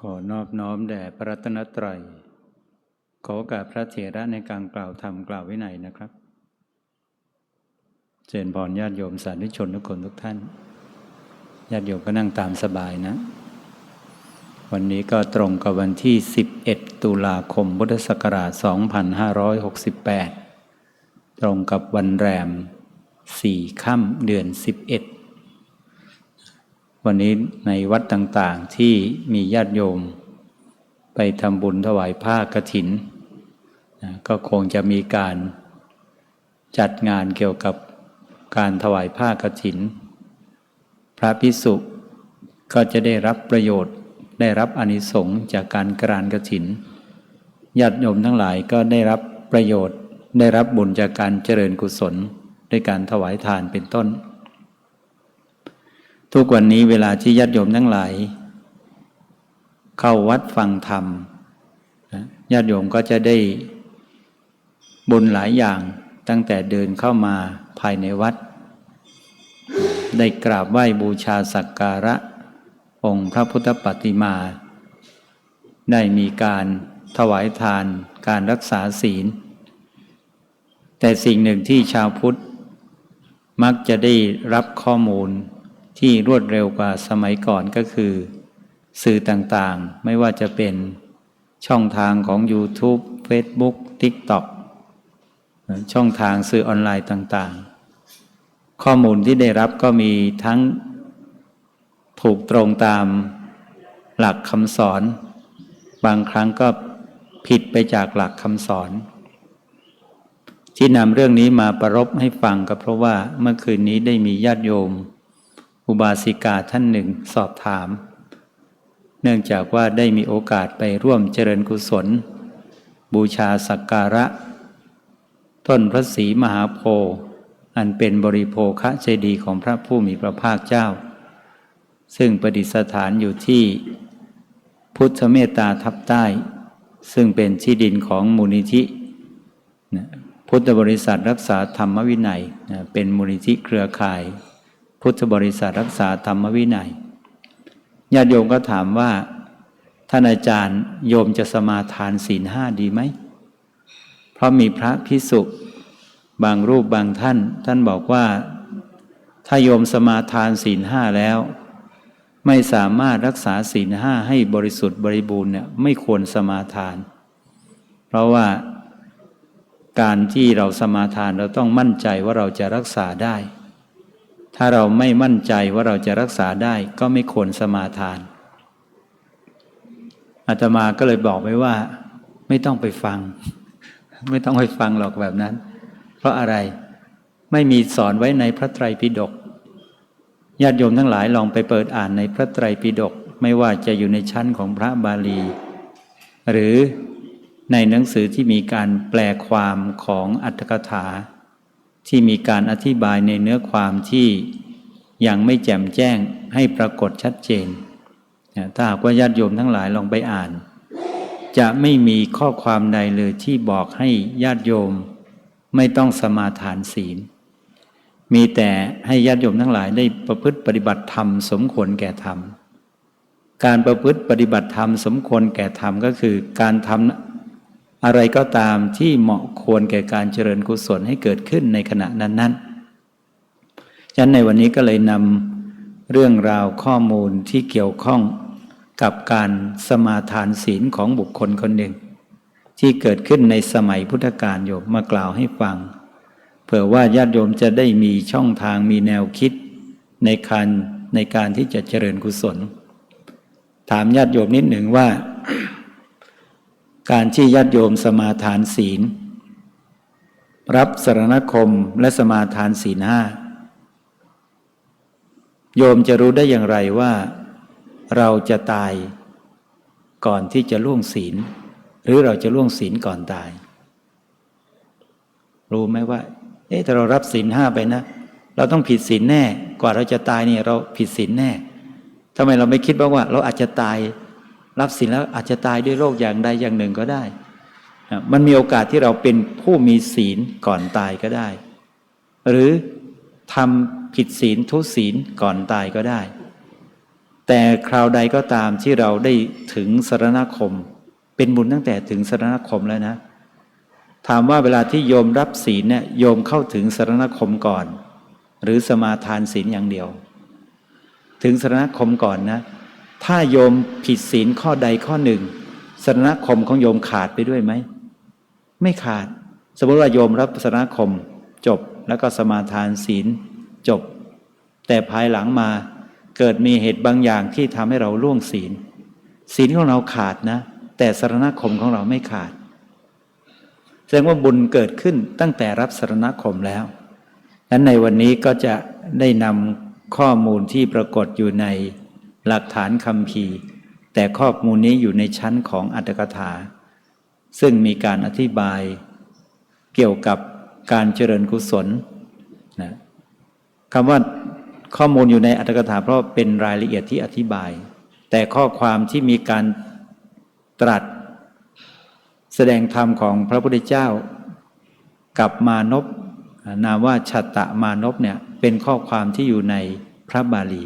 ขอนอบน้อมแด่พระรัตนตรัย ขอโอกาสพระเถระในการกล่าวธรรมกล่าวไว้ไหนยนะครับ เจริญพรญาติโยมสาธุชนทุกคนทุกท่าน ญาติโยมก็นั่งตามสบายนะ วันนี้ก็ตรงกับวันที่ 11 ตุลาคมพุทธศักราช 2568 ตรงกับวันแรม 4 ค่ำเดือน 11 วันนี้ในวัดต่างๆที่มีญาติโยม ไปทำบุญถวายผ้ากฐินนะก็คงจะมีการจัดงานเกี่ยวกับการถวายผ้ากฐิน พระพิสุก็จะได้รับประโยชน์ได้รับอนิสงส์จากการกรานกฐินญาติโยมทั้งหลายก็ได้รับประโยชน์ได้รับบุญจากการเจริญกุศล ด้วยการถวายทานเป็นต้น ทุกวันนี้เวลาที่ญาติโยมทั้งหลาย เข้าวัดฟังธรรมญาติโยมก็จะได้บุญหลายอย่างตั้งแต่เดินเข้ามาภายในวัด ได้กราบไหว้บูชาสักการะ องค์พระพุทธปฏิมา ได้มีการถวายทานการรักษาศีล แต่สิ่งหนึ่งที่ชาวพุทธ มักจะได้รับข้อมูล ที่รวดเร็วกว่าสมัยก่อนก็คือ สื่อต่างๆ ไม่ว่าจะเป็นช่องทางของ YouTube Facebook TikTok ช่องทางสื่อออนไลน์ต่างๆ ข้อมูลที่ได้รับก็มีทั้งถูกตรงตามหลักคำสอน บางครั้งก็ผิดไปจากหลักคำสอน ที่นำเรื่องนี้มาประรบให้ฟังก็เพราะว่าเมื่อคืนนี้ได้มีญาติโยม อุบาสิกาท่านหนึ่งสอบถาม เนื่องจากว่าได้มีโอกาสไปร่วมเจริญกุศล บูชาสักการะ ต้นพระศรีมหาโพธิ์อันเป็นบริโภคะเจดีย์ของพระผู้มีพระภาคเจ้า ซึ่งประดิษฐานอยู่ที่ พุทธเมตตาทับใต้ ซึ่งเป็นที่ดินของมูลนิธิพุทธบริษัทรักษาธรรมวินัยเป็นมูลนิธิเครือข่าย พุทธบริษัทรักษาธรรมวินัยญาติโยมก็ถามว่า ท่านอาจารย์โยมจะสมาทานศีลห้าดีไหม เพราะมีพระพิสุบางรูปบางท่าน ท่านบอกว่า ถ้าโยมสมาทานศีลห้าแล้ว ไม่สามารถรักษาศีลห้าให้บริสุทธิ์บริบูรณ์เนี่ยไม่ควรสมาทาน เพราะว่าการที่เราสมาทานเราต้องมั่นใจว่าเราจะรักษาได้ ถ้าเราไม่มั่นใจว่าเราจะรักษาได้ก็ไม่ควรสมาทานอาตมาก็เลยบอกไว้ว่า ไม่ต้องไปฟัง ไม่ต้องไปฟังหรอกแบบนั้น เพราะอะไรไม่มีสอนไว้ในพระไตรปิฎกญาติโยมทั้งหลายลองไปเปิดอ่านในพระไตรปิฎกไม่ว่าจะอยู่ในชั้นของพระบาลี หรือในหนังสือที่มีการแปลความของอัตถกถา ที่มีการอธิบายในเนื้อความที่ยังไม่แจ่มแจ้งให้ปรากฏชัดเจน ถ้าหากว่าญาติโยมทั้งหลายลองไปอ่าน จะไม่มีข้อความใดเลยที่บอกให้ญาติโยมไม่ต้องสมาทานศีล มีแต่ให้ญาติโยมทั้งหลายได้ประพฤติปฏิบัติธรรมสมควรแก่ธรรม การประพฤติปฏิบัติธรรมสมควรแก่ธรรมก็คือการทำ อะไรก็ตามที่เหมาะควรแก่การเจริญกุศลให้เกิดขึ้นในขณะนั้นๆ ฉะนั้นในวันนี้ก็เลยนำเรื่องราวข้อมูลที่เกี่ยวข้องกับการสมาทานศีลของบุคคลคนหนึ่ง ที่เกิดขึ้นในสมัยพุทธกาลโยมมากล่าวให้ฟัง เผื่อว่าญาติโยมจะได้มีช่องทางมีแนวคิด ในการในการที่จะเจริญกุศล ถามญาติโยมนิดหนึ่งว่า การที่ญาติโยมสมาทานศีล รับสารณคมและสมาทานศีลห้าโยมจะรู้ได้อย่างไรว่า เราจะตายก่อนที่จะล่วงศีล หรือเราจะล่วงศีลก่อนตาย รู้ไหมว่า เอ๊ะถ้าเรารับศีลห้าไปนะ เราต้องผิดศีลแน่ กว่าเราจะตายเนี่ยเราผิดศีลแน่ทำไมเราไม่คิดบ้างว่า เราอาจจะตาย รับศีลแล้วอาจจะตายด้วยโรคอย่างใดอย่างหนึ่งก็ได้มันมีโอกาสที่เราเป็นผู้มีศีลก่อนตายก็ได้ หรือทำผิดศีลทุศีลก่อนตายก็ได้ แต่คราวใดก็ตามที่เราได้ถึงสรณคม เป็นบุญตั้งแต่ถึงสรณคมแล้วนะ ถามว่าเวลาที่โยมรับศีลเนี่ยโยมเข้าถึงสรณคมก่อน หรือสมาทานศีลอย่างเดียว ถึงสรณคมก่อนนะ ถ้าโยมผิดศีลข้อใดข้อหนึ่งสรณคมของโยมขาดไปด้วยไหม ไม่ขาด สมมติว่าโยมรับสรณคมจบแล้วก็สมาทานศีลจบ แต่ภายหลังมาเกิดมีเหตุบางอย่างที่ทำให้เราล่วงศีล ศีลของเราขาดนะ แต่สรณคมของเราไม่ขาด แสดงว่าบุญเกิดขึ้นตั้งแต่รับสรณคมแล้วนั้นในวันนี้ก็จะได้นำข้อมูลที่ปรากฏอยู่ใน หลักฐานคำพีแต่ข้อมูลนี้อยู่ในชั้นของอัตถกถา ซึ่งมีการอธิบายเกี่ยวกับการเจริญกุศลนะคำว่าข้อมูลอยู่ในอัตถกถาเพราะเป็นรายละเอียดที่อธิบาย แต่ข้อความที่มีการตรัส แสดงธรรมของพระพุทธเจ้า กับมานพนามว่าชัตตะมานพเนี่ยเป็นข้อความที่อยู่ในพระบาลี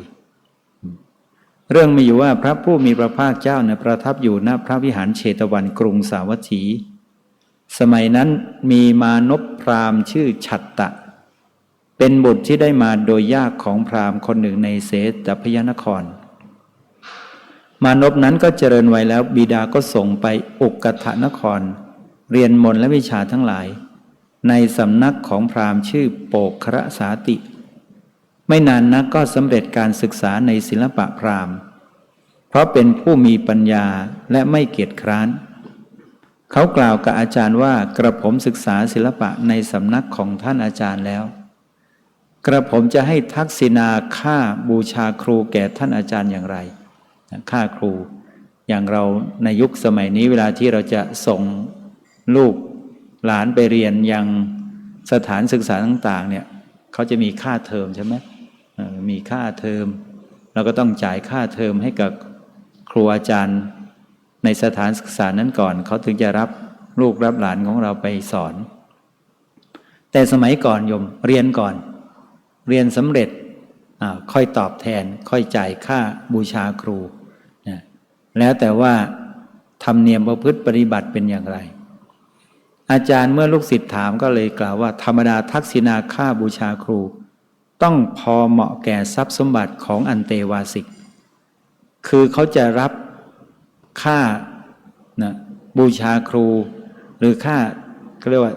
เรื่องมีอยู่ว่าพระผู้มีพระภาคเจ้าเนี่ยประทับอยู่ณพระวิหารเชตวันกรุงสาวัตถี สมัยนั้นมีมานพพราหมณ์ชื่อชัตตะ เป็นบุตรที่ได้มาโดยยากของพราหมณ์คนหนึ่งในเสตพยนคร มานพนั้นก็เจริญไวัยแล้วบิดาก็ส่งไปอุกกถนคร เรียนมนและวิชาทั้งหลาย ในสำนักของพราหมณ์ชื่อโปกครสาติ ไม่นานนักก็สำเร็จการศึกษาในศิลปะพราหมณ์ เพราะเป็นผู้มีปัญญาและไม่เกียจคร้าน เขากล่าวกับอาจารย์ว่ากระผมศึกษาศิลปะในสำนักของท่านอาจารย์แล้ว กระผมจะให้ทักษิณาค่าบูชาครูแก่ท่านอาจารย์อย่างไรค่าครู อย่างเราในยุคสมัยนี้เวลาที่เราจะส่งลูกหลานไปเรียนยังสถานศึกษาต่าง ๆ เนี่ยเขาจะมีค่าเทอมใช่ไหมเมีค่าเทอม เราก็ต้องจ่ายค่าเทอมให้กับครูอาจารย์ในสถานศึกษานั้นก่อน เขาถึงจะรับลูกรับหลานของเราไปสอน แต่สมัยก่อนโยมเรียนก่อน เรียนสำเร็จค่อยตอบแทน ค่อยจ่ายค่าบูชาครูนะแล้วแต่ว่าธรรมเนียมประพฤติปฏิบัติเป็นอย่างไร อาจารย์เมื่อลูกศิษย์ถามก็เลยกล่าวว่า ธรรมดาทักษิณาค่าบูชาครู ต้องพอเหมาะแก่ทรัพย์สมบัติของอันเตวาสิก คือเขาจะรับค่านะบูชาครู หรือค่าก็เรียกว่า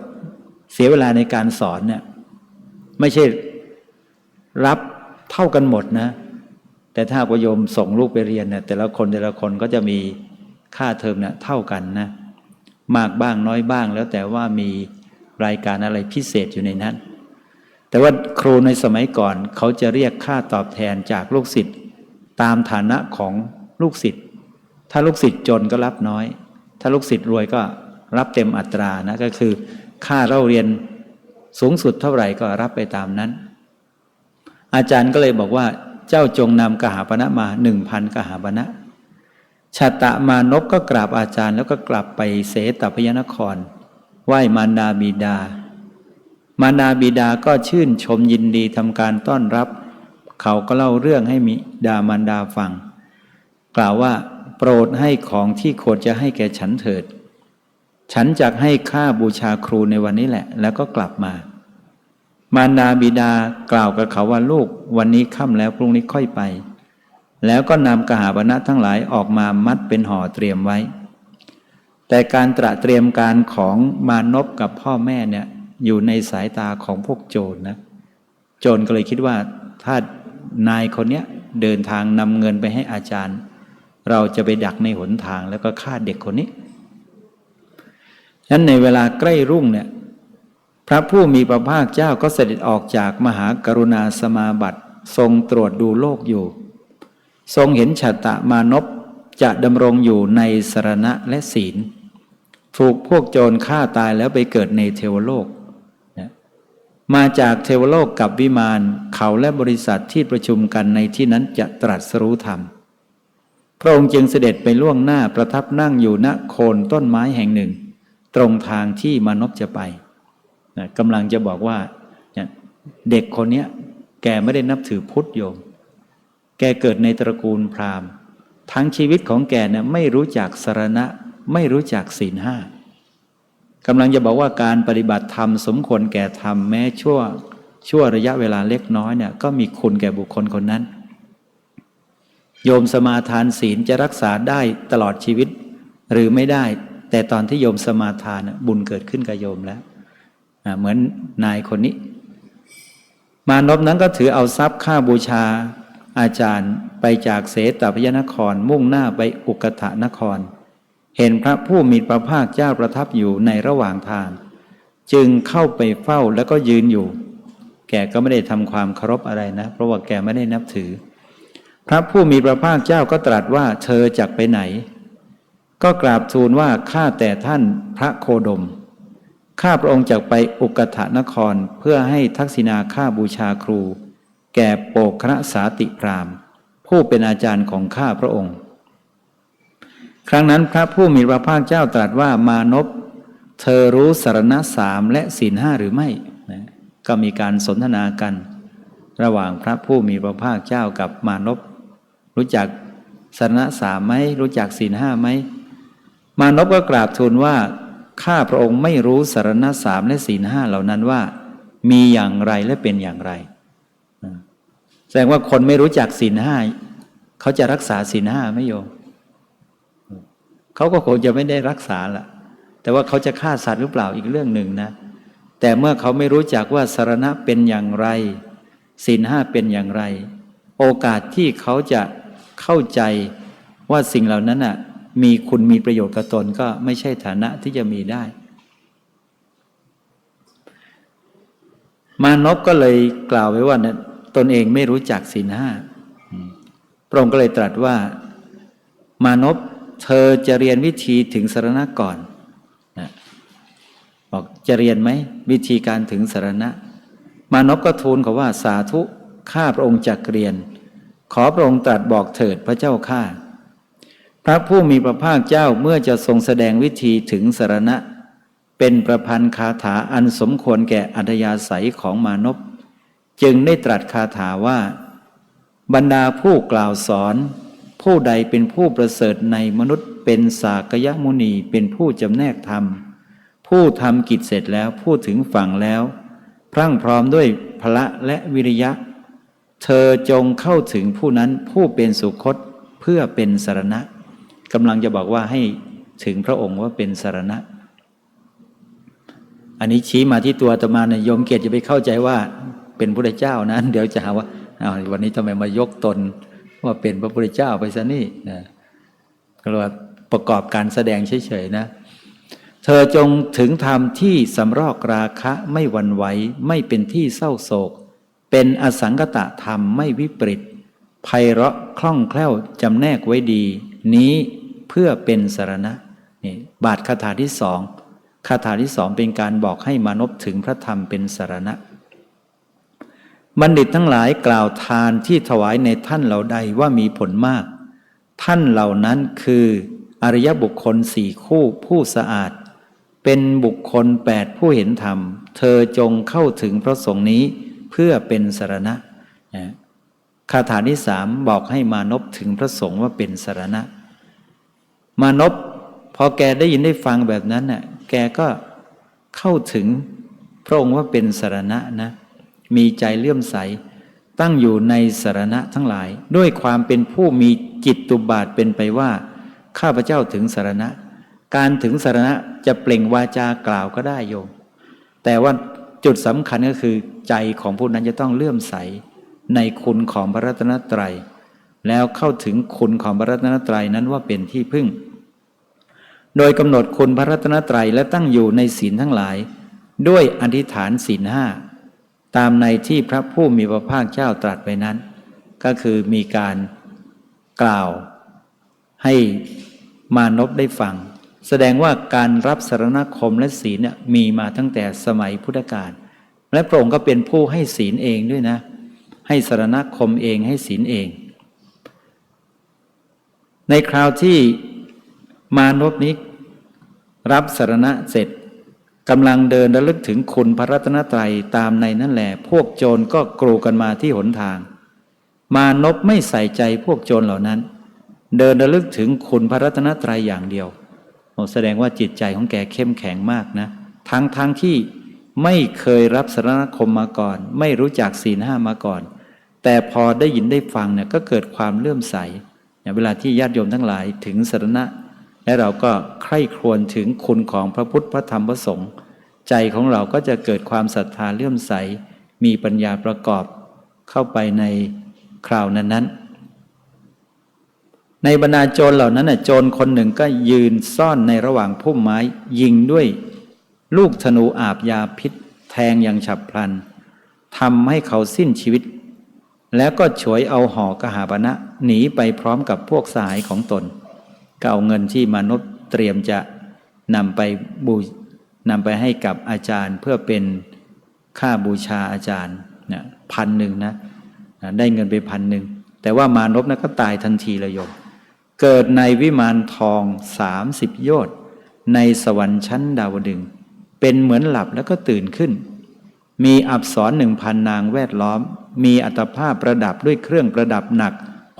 เสียเวลาในการสอนเนี่ยไม่ใช่รับเท่ากันหมดนะ แต่ถ้าประโยมส่งลูกไปเรียนเนี่ยแต่ละคนแต่ละคนก็จะมีค่าเทอมเนี่ยเท่ากันนะ มากบ้างน้อยบ้างแล้วแต่ว่ามีรายการอะไรพิเศษอยู่ในนั้น แต่ว่าครูในสมัยก่อนเขาจะเรียกค่าตอบแทนจากลูกศิษย์ตามฐานะของลูกศิษย์ถ้าลูกศิษย์จนก็รับน้อย ถ้าลูกศิษย์รวยก็รับเต็มอัตรานะก็คือ ค่าเราเรียนสูงสุดเท่าไหร่ก็รับไปตามนั้น อาจารย์ก็เลยบอกว่าเจ้าจงนำกหาปณะมาหนึ่งพันกหาปณะชาตะมานพก็กราบอาจารย์แล้วก็กลับไปเสตพยนคร ไหว้มารดาบิดา มารดาบิดาก็ชื่นชมยินดีทำการต้อนรับ เขาก็เล่าเรื่องให้มิดามารดาฟัง กล่าวว่า โปรดให้ของที่ควรจะให้แก่ฉันเถิด ฉันจะให้ค่าบูชาครูในวันนี้แหละ แล้วก็กลับมา มารดาบิดากล่าวกับเขาว่าลูกวันนี้ค่ำแล้วพรุ่งนี้ค่อยไป แล้วก็นำกหาปณะทั้งหลายออกมามัดเป็นห่อเตรียมไว้ แต่การตระเตรียมการของมานพกับพ่อแม่เนี่ย อยู่ในสายตาของพวกโจรนะโจรก็เลยคิดว่าถ้านายคนเนี้ยเดินทางนำเงินไปให้อาจารย์ เราจะไปดักในหนทางแล้วก็ฆ่าเด็กคนนี้ฉะนั้นในเวลาใกล้รุ่งเนี่ยพระผู้มีพระภาคเจ้าก็เสด็จออกจากมหากรุณาสมาบัติ ทรงตรวจดูโลกอยู่ ทรงเห็นฉัตตมานพจะดำรงอยู่ในสรณะและศีล ถูกพวกโจรฆ่าตายแล้วไปเกิดในเทวโลก มาจากเทวโลกกับวิมานเขาและบริษัทที่ประชุมกันในที่นั้นจะตรัสรู้ธรรม พระองค์จึงเสด็จไปล่วงหน้าประทับนั่งอยู่ณโคนต้นไม้แห่งหนึ่ง ตรงทางที่มานพจะไปนะกำลังจะบอกว่าเด็กคนนี้แกไม่ได้นับถือพุทธโยม แกเกิดในตระกูลพราหมณ์ ทั้งชีวิตของแกเนี่ยไม่รู้จักสารณะ ไม่รู้จักศีลห้า กำลังจะบอกว่าการปฏิบัติธรรมสมควรแก่ธรรมแม้ชั่วชั่วระยะเวลาเล็กน้อยเนี่ยก็มีคุณแก่บุคคลคนนั้น โยมสมาทานศีลจะรักษาได้ตลอดชีวิต หรือไม่ได้ แต่ตอนที่โยมสมาทานบุญเกิดขึ้นกับโยมแล้วเหมือนนายคนนี้ มานพนั้นก็ถือเอาทรัพย์ค่าบูชาอาจารย์ไปจากเสตพยนครมุ่งหน้าไปอุกถานคร เห็นพระผู้มีพระภาคเจ้าประทับอยู่ในระหว่างทาง จึงเข้าไปเฝ้าแล้วก็ยืนอยู่ แกก็ไม่ได้ทำความเคารพอะไรนะ เพราะว่าแกไม่ได้นับถือ พระผู้มีพระภาคเจ้าก็ตรัสว่าเธอจักไปไหน ก็กราบทูลว่าข้าแต่ท่านพระโคดมข้าพระองค์จากไปอุกถานครเพื่อให้ทักษิณาข้าบูชาครู แก่โปกคณสาติพรามผู้เป็นอาจารย์ของข้าพระองค์ ครั้งนั้นพระผู้มีพระภาคเจ้าตรัสว่ามานพเธอรู้สารณะสามและศีลห้าหรือไม่นะก็มีการสนทนากัน ระหว่างพระผู้มีพระภาคเจ้ากับมานพรู้จักสารณะสามไหมรู้จักศีลห้าไหมมานพก็กราบทูลว่าข้าพระองค์ไม่รู้สารณะสามและศีลห้าเหล่านั้นว่า มีอย่างไรและเป็นอย่างไร แสดงว่าคนไม่รู้จักศีลห้าเขาจะรักษาศีลห้าไหม่โยม เขาก็คงจะไม่ได้รักษาละแต่ว่าเขาจะฆ่าสัตว์หรือเปล่าอีกเรื่องหนึ่งนะ แต่เมื่อเขาไม่รู้จักว่าสารณะเป็นอย่างไรศีลห้าเป็นอย่างไร โอกาสที่เขาจะเข้าใจว่าสิ่งเหล่านั้นน่ะมีคุณมีประโยชน์กับตนก็ไม่ใช่ฐานะที่จะมีได้ มานพก็เลยกล่าวไว้ว่านะตนเองไม่รู้จักศีลห้าพระองค์ก็เลยตรัสว่ามานพ เธอจะเรียนวิธีถึงสารณะก่อนนะบอกจะเรียนไหมวิธีการถึงสารณะ มานพก็ทูลเขาว่าสาธุข้าพระองค์จักเรียน ขอพระองค์ตรัสบอกเถิดพระเจ้าข้าพระผู้มีพระภาคเจ้าเมื่อจะทรงแสดงวิธีถึงสารณะ เป็นประพันธ์คาถาอันสมควรแก่อัธยาศัยของมานพจึงได้ตรัสคาถาว่า บรรดาผู้กล่าวสอน ผู้ใดเป็นผู้ประเสริฐในมนุษย์เป็นสากยมุนีเป็นผู้จำแนกธรรม ผู้ทำกิจเสร็จแล้วพูดถึงฝั่งแล้ว พรั่งพร้อมด้วยพละและวิริยะ เธอจงเข้าถึงผู้นั้นผู้เป็นสุคตเพื่อเป็นสารณะกำลังจะบอกว่าให้ถึงพระองค์ว่าเป็นสารณะ อันนี้ชี้มาที่ตัวตมาเนี่ยโยมเกียรติจะไปเข้าใจว่าเป็นพระเจ้านั้นเดี๋ยวจะหาว่าวันนี้ทำไมมายกตน ว่าเป็นพระพุทธเจ้าไปซะนี่นะก็เรียกว่าประกอบการแสดงเฉยๆนะ เธอจงถึงธรรมที่สำรอกราคะไม่วันไหวไม่เป็นที่เศร้าโศก เป็นอสังกตะธรรมไม่วิปริตไพเราะคล่องแคล่วจำแนกไว้ดี นี้เพื่อเป็นสารณะนี่บาทคาถาที่สองคาถาที่สองเป็นการบอกให้มานพถึงพระธรรมเป็นสารณะ บัณฑิตทั้งหลายกล่าวทานที่ถวายในท่านเหล่าใดว่ามีผลมาก ท่านเหล่านั้นคืออริยบุคคลสี่คู่ผู้สะอาด เป็นบุคคลแปดผู้เห็นธรรม เธอจงเข้าถึงพระสงฆ์นี้เพื่อเป็นสารณะนะคาถาที่สามบอกให้มานพถึงพระสงฆ์ว่าเป็นสารณะ มานพพอแกได้ยินได้ฟังแบบนั้นน่ะแกก็เข้าถึงพระองค์ว่าเป็นสารณะนะ มีใจเลื่อมใส ตั้งอยู่ในสารณะทั้งหลาย ด้วยความเป็นผู้มีจิตตุบาทเป็นไปว่า ข้าพเจ้าถึงสารณะ การถึงสารณะจะเปล่งวาจากล่าวก็ได้โยม แต่ว่าจุดสำคัญก็คือใจของผู้นั้นจะต้องเลื่อมใสในคุณของพระรัตนตรัย แล้วเข้าถึงคุณของพระรัตนตรัยนั้นว่าเป็นที่พึ่ง โดยกำหนดคุณพระรัตนตรัยและตั้งอยู่ในศีลทั้งหลาย ด้วยอธิษฐานศีลห้า ตามในที่พระผู้มีพระภาคเจ้าตรัสไว้นั้น ก็คือมีการกล่าวให้มานพได้ฟัง แสดงว่าการรับสารณคมและศีลเนี่ยมีมาตั้งแต่สมัยพุทธกาลและพระองค์ก็เป็นผู้ให้ศีลเองด้วยนะ ให้สารณคมเองให้ศีลเอง ในคราวที่มานพนี้รับสารณะเสร็จ กำลังเดินระลึกถึงคุณพระรัตนตรัยตามในนั่นแหละ พวกโจรก็กรูกันมาที่หนทาง มานพไม่ใส่ใจพวกโจรเหล่านั้น เดินระลึกถึงคุณพระรัตนตรัยอย่างเดียวแสดงว่าจิตใจของแกเข้มแข็งมากนะ ทั้งทั้งที่ไม่เคยรับสารณคมมาก่อน ไม่รู้จักศีลห้ามาก่อน แต่พอได้ยินได้ฟังเนี่ยก็เกิดความเลื่อมใสเวลาที่ญาติโยมทั้งหลายถึงสารณะ และเราก็ใคร่ครวญถึงคุณของพระพุทธพระธรรมพระสงฆ์ใจของเราก็จะเกิดความศรัทธาเลื่อมใส มีปัญญาประกอบเข้าไปในคราวนั้นๆ ในบรรดาโจรเหล่านั้นน่ะโจรคนหนึ่งก็ยืนซ่อนในระหว่างพุ่มไม้ยิงด้วยลูกธนูอาบยาพิษ แทงอย่างฉับพลันทำให้เขาสิ้นชีวิต แล้วก็ฉวยเอาห่อกหาปณะหนีไปพร้อมกับพวกสายของตน ก็เอาเงินที่มนุษย์เตรียมจะนำไปบูนำไปให้กับอาจารย์เพื่อเป็นค่าบูชาอาจารย์เนี่ยพันหนึ่งนะได้เงินไปพันหนึ่งแต่ว่ามานพนะก็ตายทันทีเลยโยมเกิดในวิมานทองสามสิบโยชน์ในสวรรค์ชั้นดาวดึง เป็นเหมือนหลับแล้วก็ตื่นขึ้น มีอับสรหนึ่งพันนางแวดล้อม มีอัตภาพประดับด้วยเครื่องประดับหนัก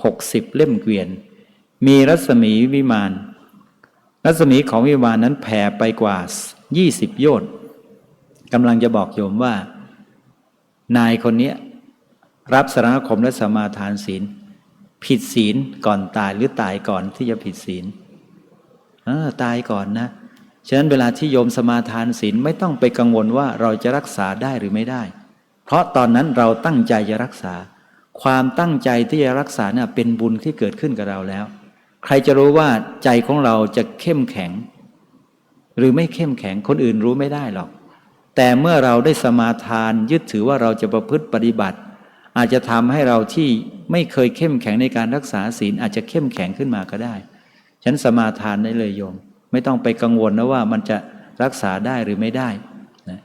หกสิบเล่มเกวียน มีรัศมีวิมาน รัศมีของวิมานนั้นแผ่ไปกว่ายี่สิบโยชน์กำลังจะบอกโยมว่า นายคนนี้รับสารคมและสมาทานศีล ผิดศีลก่อนตายหรือตายก่อนที่จะผิดศีลตายก่อนนะฉะนั้นเวลาที่โยมสมาทานศีลไม่ต้องไปกังวลว่าเราจะรักษาได้หรือไม่ได้ เพราะตอนนั้นเราตั้งใจจะรักษา ความตั้งใจที่จะรักษาเนี่ยเป็นบุญที่เกิดขึ้นกับเราแล้ว ใครจะรู้ว่าใจของเราจะเข้มแข็ง หรือไม่เข้มแข็งคนอื่นรู้ไม่ได้หรอก แต่เมื่อเราได้สมาทานยึดถือว่าเราจะประพฤติปฏิบัติ อาจจะทำให้เราที่ไม่เคยเข้มแข็งในการรักษาศีลอาจจะเข้มแข็งขึ้นมาก็ได้ ฉันสมาทานได้เลยโยม ไม่ต้องไปกังวลนะว่ามันจะรักษาได้หรือไม่ได้นะ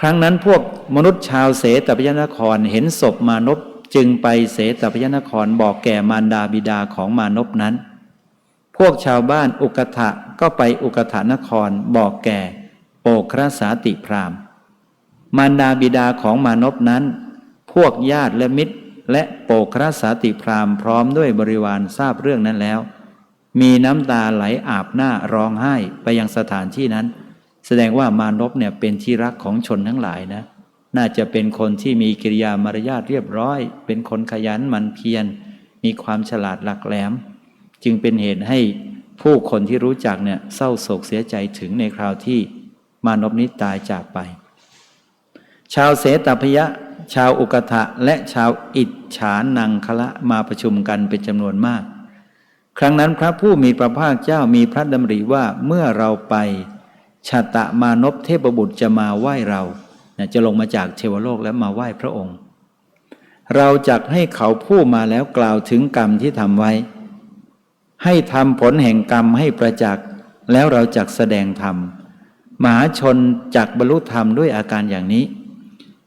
ครั้งนั้นพวกมนุษย์ชาวเสตปยนครเห็นศพมานพ จึงไปเสตปยนครบอกแก่มารดาบิดาของมานพนั้น พวกชาวบ้านอุกถะก็ไปอุกถานครบอกแก่โอครสาติพรามมารดาบิดาของมานพนั้น พวกญาติและมิตรและโปกรสาติพรามพร้อมด้วยบริวารทราบเรื่องนั้นแล้ว มีน้ำตาไหลอาบหน้าร้องไห้ไปยังสถานที่นั้น แสดงว่ามานพเนี่ยเป็นที่รักของชนทั้งหลายนะ น่าจะเป็นคนที่มีกิริยามารยาทเรียบร้อย เป็นคนขยันหมันเพียร มีความฉลาดหลักแหลม จึงเป็นเหตุให้ผู้คนที่รู้จักเนี่ยเศร้าโศกเสียใจถึงในคราวที่มานพนี้ตายจากไป ชาวเสตพยะ ชาวอุกทะและชาวอิจฉานังคละมาประชุมกันเป็นจำนวนมาก ครั้งนั้นพระผู้มีพระภาคเจ้ามีพระดำริว่าเมื่อเราไปชาตะมานพเทพบุตรจะมาไหว้เรา จะลงมาจากเทวโลกและมาไหว้พระองค์ เราจักให้เขาผู้มาแล้วกล่าวถึงกรรมที่ทำไว้ ให้ทำผลแห่งกรรมให้ประจักษ์แล้วเราจักแสดงธรรมมหาชนจักบรรลุธรรมด้วยอาการอย่างนี้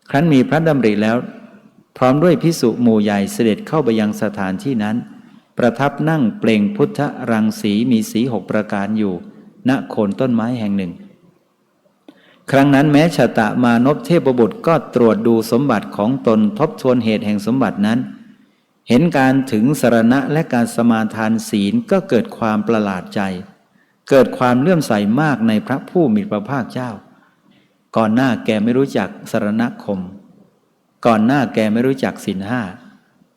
ครั้นมีพระดำริแล้ว พร้อมด้วยพิสุหมู่ใหญ่เสด็จเข้าไปยังสถานที่นั้น ประทับนั่งเปล่งพุทธรังสีมีสีหกประการอยู่ ณโคนต้นไม้แห่งหนึ่ง ครั้งนั้นแม้ชะตามานพเทพบุตรก็ตรวจดูสมบัติของตนทบทวนเหตุแห่งสมบัตินั้น เห็นการถึงสรณะและการสมาทานศีลก็เกิดความประหลาดใจ เกิดความเลื่อมใสมากในพระผู้มีพระภาคเจ้า ก่อนหน้าแกไม่รู้จักสรณคม ก่อนหน้าแกไม่รู้จักศีลห้า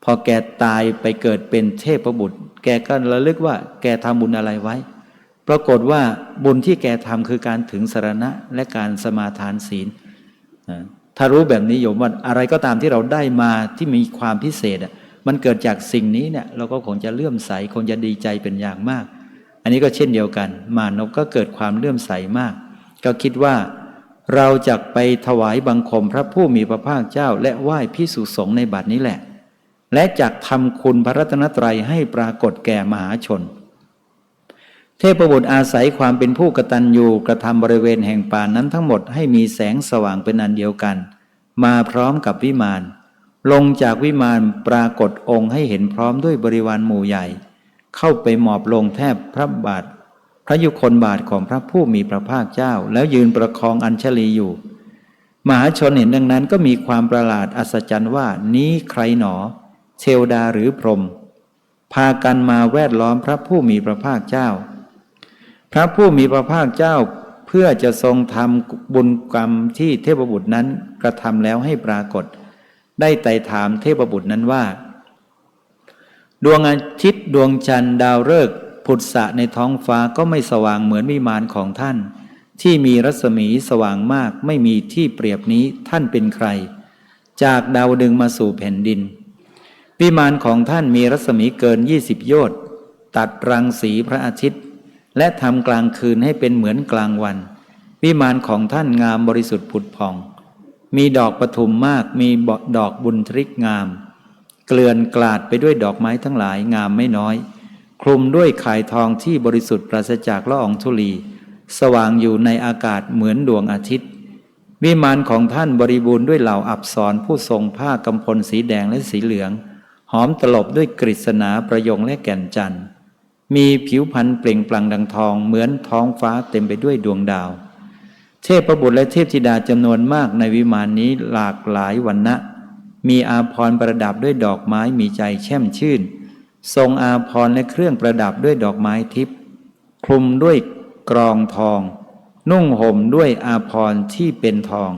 พอแกตายไปเกิดเป็นเทพบุตร แกก็ระลึกว่าแกทำบุญอะไรไว้ ปรากฏว่าบุญที่แกทำคือการถึงสรณะและการสมาทานศีลถ้ารู้แบบนี้โยมว่าอะไรก็ตามที่เราได้มาที่มีความพิเศษอะมันเกิดจากสิ่งนี้เนี่ยเราก็คงจะเลื่อมใสคงจะดีใจเป็นอย่างมาก อันนี้ก็เช่นเดียวกัน มานพก็เกิดความเลื่อมใสมาก ก็คิดว่าเราจะไปถวายบังคมพระผู้มีพระภาคเจ้า และไหว้พิสุสงในบัดนี้แหละ และจักทำคุณพระรัตนตรัยให้ปรากฏแก่มหาชน เทพบุตรอาศัยความเป็นผู้กตัญญูกระทำบริเวณแห่งป่านั้นทั้งหมดให้มีแสงสว่างเป็นอันเดียวกัน มาพร้อมกับวิมาน ลงจากวิมานปรากฏองค์ให้เห็นพร้อมด้วยบริวารหมู่ใหญ่ เข้าไปหมอบลงแทบพระบาท พระยุคลบาทของพระผู้มีพระภาคเจ้า แล้วยืนประคองอัญชลีอยู่ มหาชนเห็นดังนั้นก็มีความประหลาดอัศจรรย์ว่านี้ใครหนอ เทวดาหรือพรหมพากันมาแวดล้อมพระผู้มีพระภาคเจ้า พระผู้มีพระภาคเจ้าเพื่อจะทรงทำบุญกรรมที่เทพบุตรนั้นกระทำแล้วให้ปรากฏ ได้ไต่ถามเทพบุตรนั้นว่า ดวงอาทิตย์ดวงจันทร์ดาวฤกษ์ผุดสะในท้องฟ้าก็ไม่สว่างเหมือนวิมานของท่าน ที่มีรัศมีสว่างมากไม่มีที่เปรียบนี้ท่านเป็นใคร จากดาวดึงมาสู่แผ่นดิน วิมานของท่านมีรัศมีเกินยี่สิบโยชน์ตัดรังสีพระอาทิตย์ และทำกลางคืนให้เป็นเหมือนกลางวัน วิมานของท่านงามบริสุทธิ์ผุดผ่อง มีดอกปทุมมากมีดอกบุญทริกงาม เกลื่อนกลาดไปด้วยดอกไม้ทั้งหลายงามไม่น้อย คลุมด้วยข่ายทองที่บริสุทธิ์ปราศจากละอองธุลี สว่างอยู่ในอากาศเหมือนดวงอาทิตย์ วิมานของท่านบริบูรณ์ด้วยเหล่าอับสรผู้ทรงผ้ากำพลสีแดงและสีเหลือง หอมตลบด้วยกฤษณาประยงและแก่นจันทร์ มีผิวพรรณเปล่งปลั่งดังทองเหมือนท้องฟ้าเต็มไปด้วยดวงดาว เทพประบุตรและเทพธิดาจำนวนมากในวิมานนี้หลากหลายวันนะมีอาภรประดับด้วยดอกไม้มีใจแช่มชื่น ทรงอาภรและเครื่องประดับด้วยดอกไม้ทิพย์คลุมด้วยกรองทอง นุ่งห่มด้วยอาภรที่เป็นทอง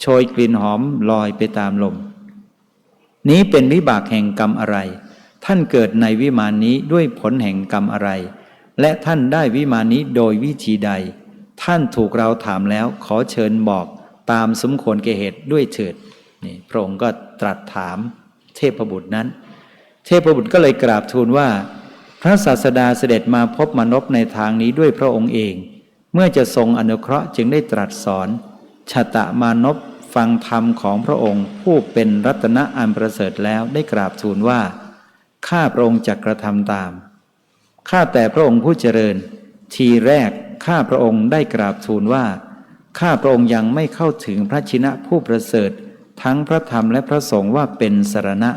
โชยกลิ่นหอมลอยไปตามลม นี้เป็นวิบากแห่งกรรมอะไร ท่านเกิดในวิมานนี้ด้วยผลแห่งกรรมอะไร และท่านได้วิมานนี้โดยวิธีใด ท่านถูกเราถามแล้วขอเชิญบอกตามสมควรแก่เหตุด้วยเถิดนี่พระองค์ก็ตรัสถามเทพบุตรนั้น เทพบุตรก็เลยกราบทูลว่า พระศาสดาเสด็จมาพบมนพในทางนี้ด้วยพระองค์เอง เมื่อจะทรงอนุเคราะห์จึงได้ตรัสสอนชะตามานพฟังธรรมของพระองค์ผู้เป็นรัตนะอันประเสริฐแล้วได้กราบทูลว่า ข้าพระองค์จะกระทำตาม ข้าแต่พระองค์ผู้เจริญ ทีแรกข้าพระองค์ได้กราบทูลว่า ข้าพระองค์ยังไม่เข้าถึงพระชินะผู้ประเสริฐ ทั้งพระธรรมและพระสงฆ์ว่าเป็นสรณะ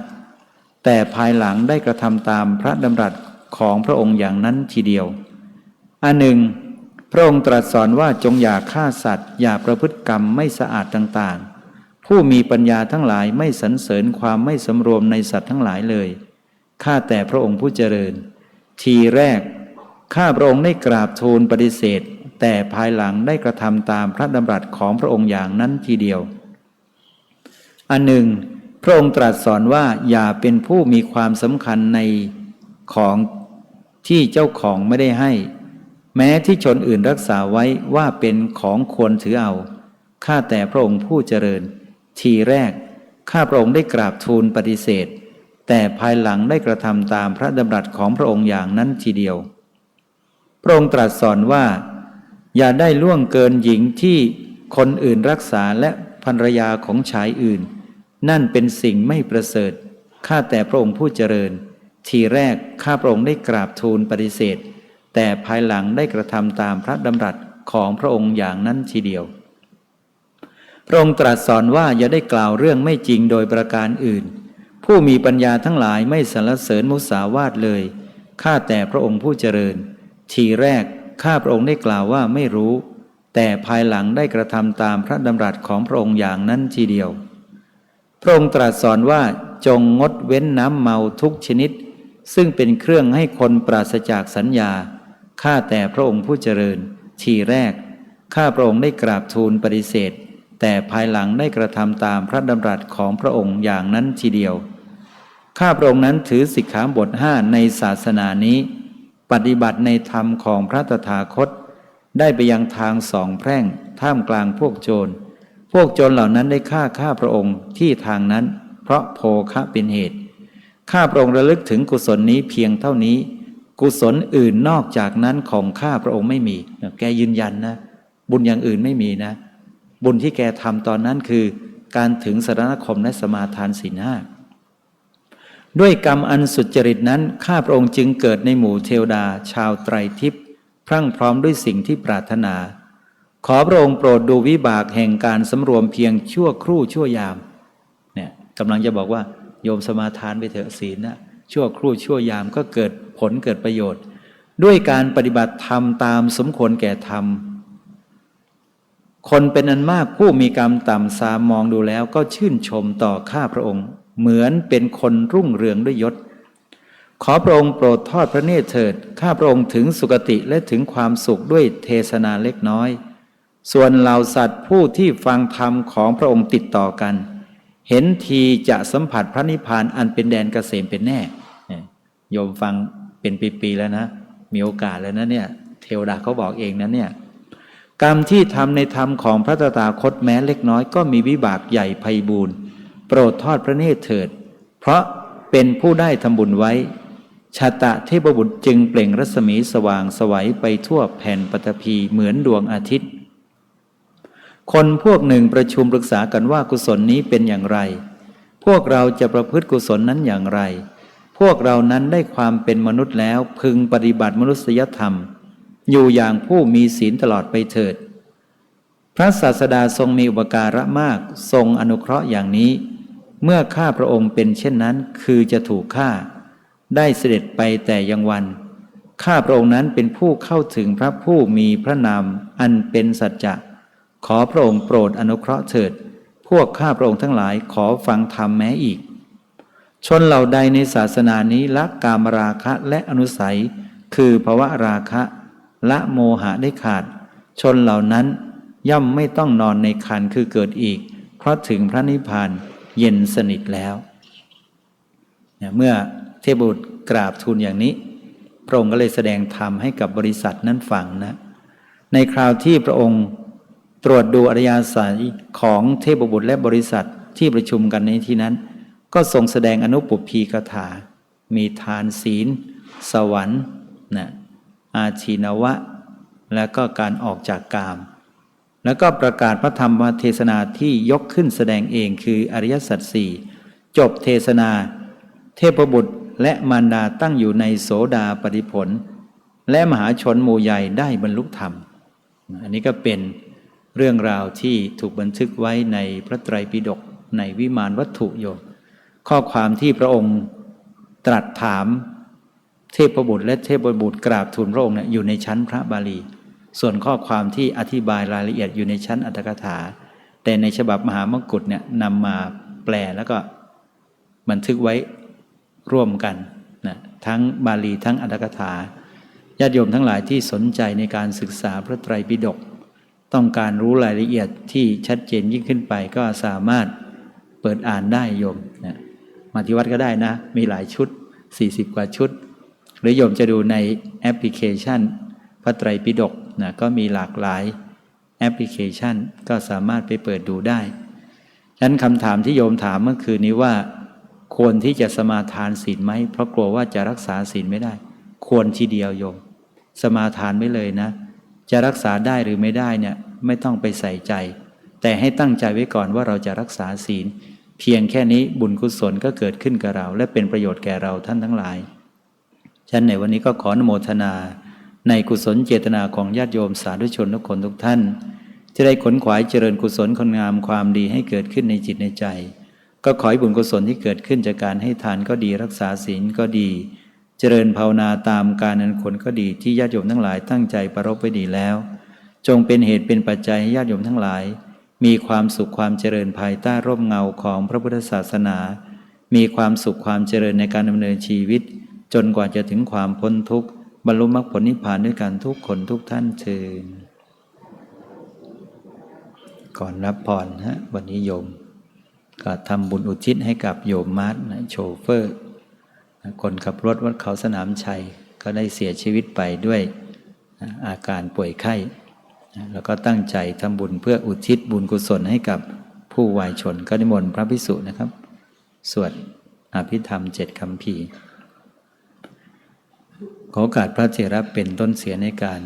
แต่ภายหลังได้กระทำตามพระดำรัสของพระองค์อย่างนั้นทีเดียว อันหนึ่ง พระองค์ตรัสสอนว่าจงอย่าฆ่าสัตว์ อย่าประพฤติกรรมไม่สะอาดต่างๆ ผู้มีปัญญาทั้งหลายไม่สรรเสริญความไม่สำรวมในสัตว์ทั้งหลายเลย ข้าแต่พระองค์ผู้เจริญ ทีแรก ข้าพระองค์ได้กราบทูลปฏิเสธ แต่ภายหลังได้กระทำตามพระดำรัสของพระองค์อย่างนั้นทีเดียว อันหนึ่ง พระองค์ตรัสสอนว่าอย่าเป็นผู้มีความสำคัญในของที่เจ้าของไม่ได้ให้ แม้ที่ชนอื่นรักษาไว้ว่าเป็นของควรถือเอา ข้าแต่พระองค์ผู้เจริญ ทีแรก ข้าพระองค์ได้กราบทูลปฏิเสธ แต่ภายหลังได้กระทำตามพระดำรัสของพระองค์อย่างนั้นทีเดียว พระองค์ตรัสสอนว่า อย่าได้ล่วงเกินหญิงที่คนอื่นรักษาและภรรยาของชายอื่น นั่นเป็นสิ่งไม่ประเสริฐข้าแต่พระองค์ผู้เจริญ ทีแรกข้าพระองค์ได้กราบทูลปฏิเสธ แต่ภายหลังได้กระทำตามพระดำรัสของพระองค์อย่างนั้นทีเดียว พระองค์ตรัสสอนว่าอย่าได้กล่าวเรื่องไม่จริงโดยประการอื่น ผู้มีปัญญาทั้งหลายไม่สรรเสริญมุสาวาทเลย ข้าแต่พระองค์ผู้เจริญ ทีแรกข้าพระองค์ได้กล่าวว่าไม่รู้ แต่ภายหลังได้กระทำตามพระดำรัสของพระองค์อย่างนั้นทีเดียว พระองค์ตรัสสอนว่าจงงดเว้นน้ำเมาทุกชนิด ซึ่งเป็นเครื่องให้คนปราศจากสัญญา ข้าแต่พระองค์ผู้เจริญ ทีแรก ข้าพระองค์ได้กราบทูลปฏิเสธ แต่ภายหลังได้กระทำตามพระดำรัสของพระองค์อย่างนั้นทีเดียว ข้าพระองค์นั้นถือสิกขาบทห้าในศาสนานี้ ปฏิบัติในธรรมของพระตถาคต ได้ไปยังทางสองแพร่ง ท่ามกลางพวกโจร พวกโจรเหล่านั้นได้ฆ่าข้าพระองค์ที่ทางนั้น เพราะโภคะเป็นเหตุ ข้าพระองค์ระลึกถึงกุศลนี้เพียงเท่านี้ กุศลอื่นนอกจากนั้นของข้าพระองค์ไม่มี แกยืนยันนะ บุญอย่างอื่นไม่มีนะ บุญที่แกทำตอนนั้นคือ การถึงสารณคมและสมาทานศีลห้า ด้วยกรรมอันสุจริตนั้นข้าพระองค์จึงเกิดในหมู่เทวดาชาวไตรทิพย์พรั่งพร้อมด้วยสิ่งที่ปรารถนา ขอพระองค์โปรดดูวิบากแห่งการสำรวมเพียงชั่วครู่ชั่วยามเนี่ยกำลังจะบอกว่าโยมสมาทานไปเถอะศีลนะชั่วครู่ชั่วยามก็เกิดผลเกิดประโยชน์ ด้วยการปฏิบัติธรรมตามสมควรแก่ธรรม คนเป็นอันมากผู้มีกรรมต่ำสามมองดูแล้วก็ชื่นชมต่อข้าพระองค์ เหมือนเป็นคนรุ่งเรืองด้วยยศ ขอพระองค์โปรดทอดพระเนตรเถิด ข้าพระองค์ถึงสุคติและถึงความสุขด้วยเทศนาเล็กน้อย ส่วนเหล่าสัตว์ผู้ที่ฟังธรรมของพระองค์ติดต่อกัน เห็นทีจะสัมผัสพระนิพพานอันเป็นแดนเกษมเป็นแน่ โยมฟังเป็นปีๆแล้วนะ มีโอกาสแล้วนะเนี่ยเทวดาเขาบอกเองนะเนี่ยกรรมที่ทำในธรรมของพระตถาคตแม้เล็กน้อยก็มีวิบากใหญ่ไพบูรณ์ ปรดทอดพระเนตรเถิด เพราะเป็นผู้ได้ทำบุญไว้ ชาตะเทพบุตรจึงเปล่งรัศมีสว่างสวัยไปทั่วแผ่นปฐพีเหมือนดวงอาทิตย์ คนพวกหนึ่งประชุมปรึกษากันว่ากุศลนี้เป็นอย่างไร พวกเราจะประพฤติกุศลนั้นอย่างไร พวกเรานั้นได้ความเป็นมนุษย์แล้วพึงปฏิบัติมนุษยธรรม อยู่อย่างผู้มีศีลตลอดไปเถิดพระศาสดาทรงมีอุปการะมากทรงอนุเคราะห์อย่างนี้ เมื่อข้าพระองค์เป็นเช่นนั้นคือจะถูกฆ่า ได้เสด็จไปแต่ยังวันข้าพระองค์นั้นเป็นผู้เข้าถึงพระผู้มีพระนามอันเป็นสัจจะขอพระองค์โปรดอนุเคราะห์เถิด พวกข้าพระองค์ทั้งหลายขอฟังธรรมแม้อีก ชนเหล่าใดในศาสนานี้ละกามราคะและอนุสัย คือภวะราคะ ละโมหะได้ขาด ชนเหล่านั้นย่อมไม่ต้องนอนในคันคือเกิดอีก เพราะถึงพระนิพพาน เย็นสนิทแล้วเมื่อเทพบุตรกราบทูลอย่างนี้ พระองค์ก็เลยแสดงธรรมให้กับบริษัทนั้นฟังนะในคราวที่พระองค์ตรวจดูอริยสัยของเทพบุตรและบริษัทที่ประชุมกันในที่นั้น ก็ทรงแสดงอนุปปพีกถา มีทานศีล สวรรค์นะอาชีนวะ และก็การออกจากกาม แล้วก็ประกาศพระธรรมเทศนาที่ยกขึ้นแสดงเองคืออริยสัจสี่จบเทศนา เทพบุตรและมารดาตั้งอยู่ในโสดาปฏิผล และมหาชนหมู่ใหญ่ได้บรรลุธรรม อันนี้ก็เป็นเรื่องราวที่ถูกบันทึกไว้ในพระไตรปิฎกในวิมานวัตถุโยมข้อความที่พระองค์ตรัสถามเทพบุตรและเทพบุตรกราบทูลพระองค์อยู่ในชั้นพระบาลี ส่วนข้อความที่อธิบายรายละเอียดอยู่ในชั้นอัตถกถา แต่ในฉบับมหามกุฏเนี่ยนำมาแปลแล้วก็บันทึกไว้ร่วมกันนะทั้งบาลีทั้งอัตถกถาญาติโยมทั้งหลายที่สนใจในการศึกษาพระไตรปิฎกต้องการรู้รายละเอียดที่ชัดเจนยิ่งขึ้นไปก็สามารถเปิดอ่านได้โยมนะมาที่วัดก็ได้นะ มีหลายชุด 40 กว่าชุด หรือโยมจะดูในแอปพลิเคชันพระไตรปิฎก นะก็มีหลากหลายแอปพลิเคชัน ก็สามารถไปเปิดดูได้ฉะนั้นคำถามที่โยมถามเมื่อคืนนี้ว่า ควรที่จะสมาทานศีลไหม เพราะกลัวว่าจะรักษาศีลไม่ได้ ควรทีเดียวโยม สมาทานไม่เลยนะ จะรักษาได้หรือไม่ได้เนี่ยไม่ต้องไปใส่ใจ แต่ให้ตั้งใจไว้ก่อนว่าเราจะรักษาศีล เพียงแค่นี้บุญกุศลก็เกิดขึ้นกับเรา และเป็นประโยชน์แก่เราท่านทั้งหลายฉันในวันนี้ก็ขออนุโมทนา ในกุศลเจตนาของญาติโยมสาธุชนทุกคนทุกท่าน จะได้ขนขวายเจริญกุศลคนงามความดีให้เกิดขึ้นในจิตในใจ ก็ขอให้บุญกุศลที่เกิดขึ้นจากการให้ทานก็ดีรักษาศีลก็ดี เจริญภาวนาตามการนันคนก็ดีที่ญาติโยมทั้งหลายตั้งใจประรบไว้ดีแล้ว จงเป็นเหตุเป็นปัจจัยให้ญาติโยมทั้งหลาย มีความสุขความเจริญภายใต้ร่มเงาของพระพุทธศาสนา มีความสุขความเจริญในการดำเนินชีวิต จนกว่าจะถึงความพ้นทุกข์ บรรลุมรรคผลนิพพานด้วยกันทุกคนทุกท่านเชิญก่อนรับพรฮะวันนี้โยม ก็ทำบุญอุทิศให้กับโยมมาร์ทนะโชเฟอร์คนขับรถวัดเขาสนามชัย ก็ได้เสียชีวิตไปด้วยอาการป่วยไข้แล้วก็ตั้งใจทำบุญเพื่ออุทิศบุญกุศลให้กับผู้วายชนก็นิมนต์พระพิสุนะครับ สวดอภิธรรมเจ็ดคำพีร์ ขอโอกาสพระเจระเป็นต้นเสียในการ